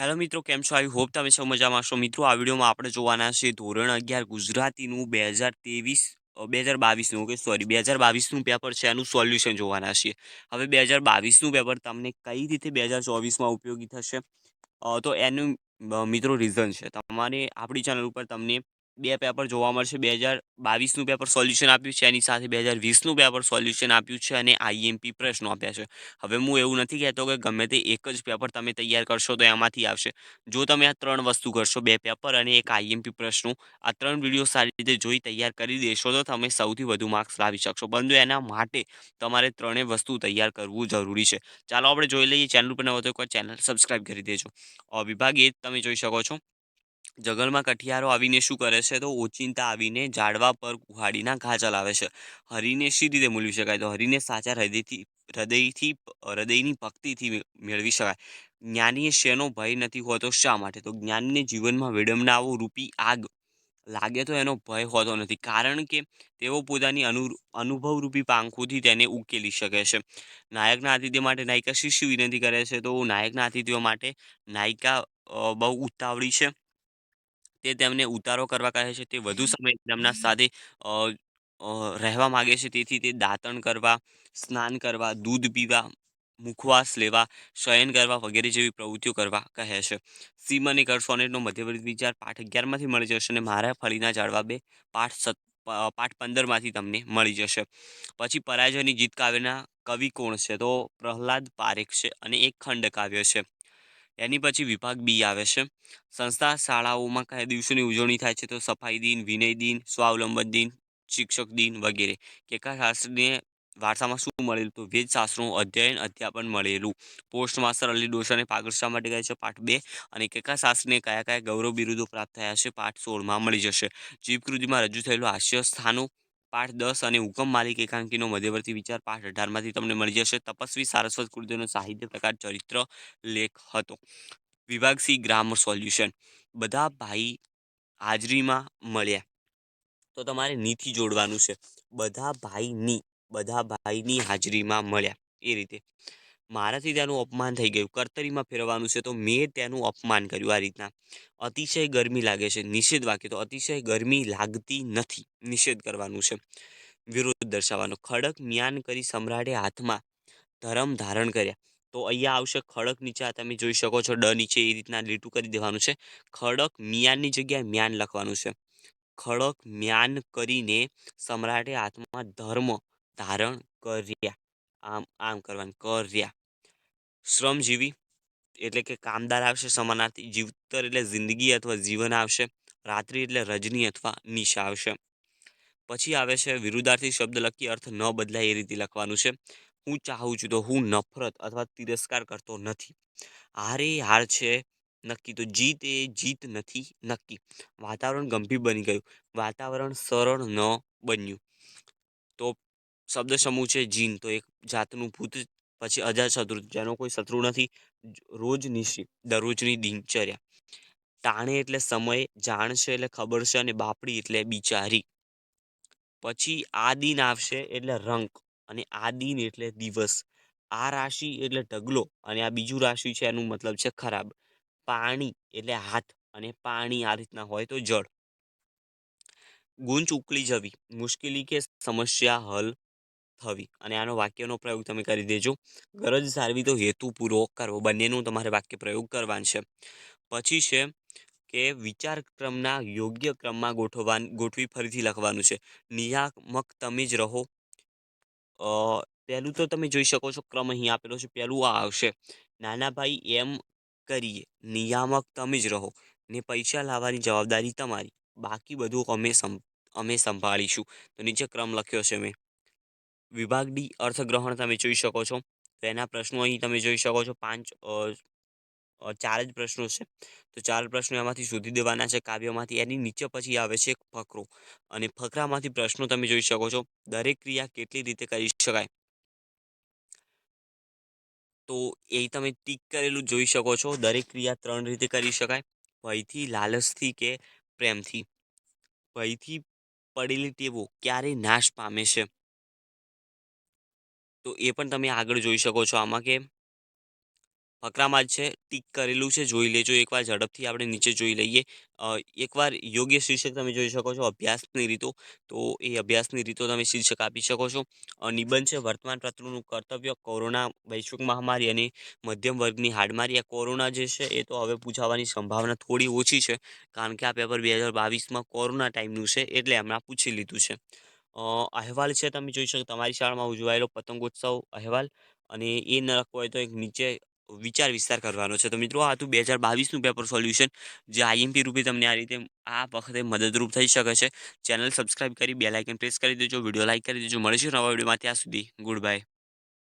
Hello મિત્રો, કેમ છો? આવી હોપ તમે સૌ મજામાં છો મિત્રો, આ વિડીયોમાં આપણે જોવાના છે ધોરણ અગિયાર ગુજરાતીનું બે હજાર ત્રેવીસ બે હજાર બાવીસનું ઓકે સોરી બે હજાર બાવીસનું પેપર છે, એનું સોલ્યુશન જોવાના છીએ હવે બે હજાર બાવીસનું પેપર તમને કઈ રીતે બે હજાર ચોવીસમાં ઉપયોગી થશે? તો એનું મિત્રો રીઝન છે. તમારે આપણી ચેનલ ઉપર તમને બે પેપર જોવા મળશે. બે હજાર બાવીસનું પેપર સોલ્યુશન આપ્યું છે. એની સાથે બે હજાર વીસનું પેપર સોલ્યુશન આપ્યું છે અને આઈએમપી પ્રશ્નો આપ્યા છે. હવે હું એવું નથી કહેતો કે ગમે તે એક જ પેપર તમે તૈયાર કરશો તો એમાંથી આવશે. જો તમે આ ત્રણ વસ્તુ કરશો, બે પેપર અને એક આઈએમપી પ્રશ્નો, આ ત્રણ વીડિયો સારી રીતે જોઈ તૈયાર કરી દેશો તો તમે સૌથી વધુ માર્ક્સ લાવી શકશો. પરંતુ એના માટે તમારે ત્રણેય વસ્તુ તૈયાર કરવું જરૂરી છે. ચાલો આપણે જોઈ લઈએ. ચેનલ પર નવો તો ચેનલ સબસ્ક્રાઈબ કરી દેજો. વિભાગ એ તમે જોઈ શકો છો. જંગલમાં કઠિયારો આવીને શું કરે છે? તો ઓચિંતા આવીને ઝાડવા પર કુહાડીના ઘા ચલાવે છે. હરીને શી રીતે મૂલવી શકાય? તો હરિને સાચા હૃદયથી હૃદયથી, હૃદયની ભક્તિથી મેળવી શકાય. જ્ઞાનીએ શેનો ભય નથી હોતો શા માટે? તો જ્ઞાનીને જીવનમાં વિડંબનાઓ રૂપી આગ લાગે તો એનો ભય હોતો નથી. કારણ કે તેઓ પોતાની અનુ, અનુભવરૂપી પાંખોથી તેને ઉકેલી શકે છે. નાયકના આતિથ્ય માટે નાયિકા શિષ્ય વિનંતી કરે છે? તો નાયકના આતિથ્યો માટે નાયિકા બહુ ઉતાવળી છે. તે તેમને ઉતારો કરવા કહે છે તે વધુ સમય તેમના સાથે અ, અ, રહેવા માગે છે. તેથી તે દાંતણ કરવા સ્નાન કરવા દૂધ પીવા મુખવાસ લેવા શયન કરવા વગેરે જેવી પ્રવૃત્તિઓ કરવા કહે છે. સીમ અને કર સોનેટનો મધ્યવર્તી વિચાર પાઠ અગિયારમાંથી મળી જશે અને મારા ફળીના ઝાડવા બે પાઠ સત પાઠ પંદરમાંથી તમને મળી જશે. પછી પરાજયની જીત કાવ્યના કવિ કોણ છે? તો પ્રહલાદ પારેખ છે અને એક ખંડ કાવ્ય છે. એની પછી વિભાગ બી આવે છે. સંસ્થા શાળાઓમાં કયા દિવસોની ઉજવણી થાય છે? તો સફાઈ દિન, વિનય દિન, સ્વાવલંબન દિન, શિક્ષક દિન વગેરે. કેકા શાસ્ત્રીને વારસામાં શું મળેલું? તો વેદ શાસ્ત્રોનું અધ્યયન અધ્યાપન મળેલું. પોસ્ટ માસ્ટર અલી ડોસાને પાગલ માટે કહે છે? પાઠ બે. અને કેકા શાસ્ત્રીને કયા કયા ગૌરવ બિરુદો પ્રાપ્ત થયા છે? પાઠ સોળમાં મળી જશે. જીવકૃતિમાં રજૂ થયેલું હાસ્ય સ્થાનો પાઠ દસ અને હુકમ માલિક એકાંકીનો મધ્યવર્તી વિચાર પાઠ અઢારમાંથી તમને મળી જશે. તપસ્વી સારસ્વત કૃતિનો સાહિત્ય પ્રકાર ચરિત્ર લેખ હતો. વિભાગ સી, ગ્રામર સોલ્યુશન. બધા ભાઈ હાજરીમાં મળ્યા. તો તમારે નીથી જોડવાનું છે. બધા ભાઈની બધા ભાઈની હાજરીમાં મળ્યા. એ રીતે. મારાથી તેનું અપમાન થઈ ગયું. કર્તરીમાં ફેરવવાનું છે તો મેં તેનું અપમાન કર્યું આ રીતના. અતિશય ગરમી લાગે છે. નિષેધ વાક્ય તો અતિશય ગરમી લાગતી નથી. નિષેધ કરવાનું છે. વિરોધ દર્શાવવાનો. ખડક મ્યાન કરી સમ્રાટે હાથમાં ધરમ ધારણ કર્યા. તો અહીંયા આવશે ખડક નીચે. તમે જોઈ શકો છો. ડ નીચે એ રીતના લીટું કરી દેવાનું છે. ખડક મિયાનની જગ્યાએ મ્યાન લખવાનું છે. ખડક મ્યાન કરીને સમ્રાટે હાથમાં ધર્મ ધારણ કર્યા. આમ આમ કરવાનું. કર્યા. શ્રમજીવી એટલે કે કામદાર આવશે, સમાનાર્થી જીવતર એટલે જિંદગી અથવા જીવન આવશે, રાત્રિ એટલે રજની અથવા નિશા આવશે. પછી આવે છે વિરુદ્ધાર્થી શબ્દ લખી અર્થ ન બદલાય એ રીતે લખવાનું છે. હું ચાહું છું તો હું નફરત અથવા તિરસ્કાર કરતો નથી. હારે હાર છે નક્કી તો જીત એ જીત નથી નક્કી. વાતાવરણ ગંભીર બની ગયું. વાતાવરણ સરળ ન બન્યું. તો શબ્દ સમૂહ છે જીન. તો એક જાતનું ભૂત પછી અજાત શત્રુ, જેનો કોઈ શત્રુ નથી રોજ નિશી દરરોજની દિનચર્યા. ટાણે એટલે સમય, જાણ છે એટલે ખબર છે અને બાપડી એટલે બિચારી. પછી આ દિન આવશે એટલે રંક અને આ દિન એટલે દિવસ. આ રાશિ એટલે ઢગલો અને આ બીજું રાશિ છે એનું મતલબ છે ખરાબ. પાણી એટલે હાથ અને પાણી આ રીતના હોય તો જળ. ગુંચ ઉકળી જવી, મુશ્કેલી કે સમસ્યા હલ થવી અને આનો વાક્યનો પ્રયોગ તમે કરી દેજો. ગરજ સારવી તો હેતુ પૂરો કરવો, બંનેનું તમારે વાક્ય પ્રયોગ કરવાનો છે. પછી છે કે વિચાર ક્રમના યોગ્ય ક્રમમાં ગોઠવવા ગોઠવી ફરીથી લખવાનું છે. નિયામક તમે જ રહો. પહેલું તો તમે જોઈ શકો છો, ક્રમ અહીં આપેલો છે, પહેલું આ આવશે. નાના ભાઈ એમ કરીએ, નિયામક તમે જ રહો ને પૈસા લાવવાની જવાબદારી તમારી. બાકી બધું અમે અમે સંભાળીશું. તો નીચે ક્રમ લખ્યો છે મેં. વિભાગ ડી અર્થગ્રહણ તમે જોઈ શકો છો. તો એના પ્રશ્નો અહીં તમે જોઈ શકો છો. પાંચ ચાર જ પ્રશ્નો છે. તો ચાર પ્રશ્નો એમાંથી શોધી દેવાના છે. કાવ્યમાંથી એની નીચે પછી આવે છે ફકરો. અને ફકરામાંથી પ્રશ્નો તમે જોઈ શકો છો. દરેક ક્રિયા કેટલી રીતે કરી શકાય? તો એ તમે ટીક કરેલું જોઈ શકો છો. દરેક ક્રિયા ત્રણ રીતે કરી શકાય. ભયથી લાલચથી કે પ્રેમથી? ભયથી પડેલી ટેવો ક્યારે નાશ પામે છે? તો એ પણ તમે આગળ જોઈ શકો છો આમાં કે ફકરામાં જ છે, ટીક કરેલું છે, જોઈ લેજો એકવાર, ઝડપથી આપણે નીચે જોઈ લઈએ. એકવાર યોગ્ય શીર્ષક તમે જોઈ શકો છો, અભ્યાસની રીતો. તો એ અભ્યાસની રીતો તમે શીર્ષક આપી શકો છો. નિબંધ છે વર્તમાન પત્રનું કર્તવ્ય, કોરોના, વૈશ્વિક મહામારી અને મધ્યમ વર્ગની હાડમારી. આ કોરોના જે છે, એ તો હવે પૂછાવાની સંભાવના થોડી ઓછી છે. કારણ કે આ પેપર બે હજાર બાવીસમાં કોરોના ટાઈમનું છે, એટલે હમણાં પૂછી લીધું છે. અહેવાલ છે તમે જોઈ શકો, તમારી શાળામાં ઉજવાયેલો પતંગોત્સવ અહેવાલ અને એ ન લખવો હોય તો એક નીચે વિચાર વિસ્તાર કરવાનો છે. તો મિત્રો, આ હતું બે હજાર બાવીસનું પેપર સોલ્યુશન, જે આઈએમપી રૂપે તમને આ રીતે, આ વખતે મદદરૂપ થઈ શકે છે. ચેનલ સબસ્ક્રાઈબ કરી બે લાઇકન પ્રેસ કરી દેજો, વીડિયો લાઇક કરી દેજો. મળીશું નવા વિડીયોમાં ત્યાં સુધી. Good bye.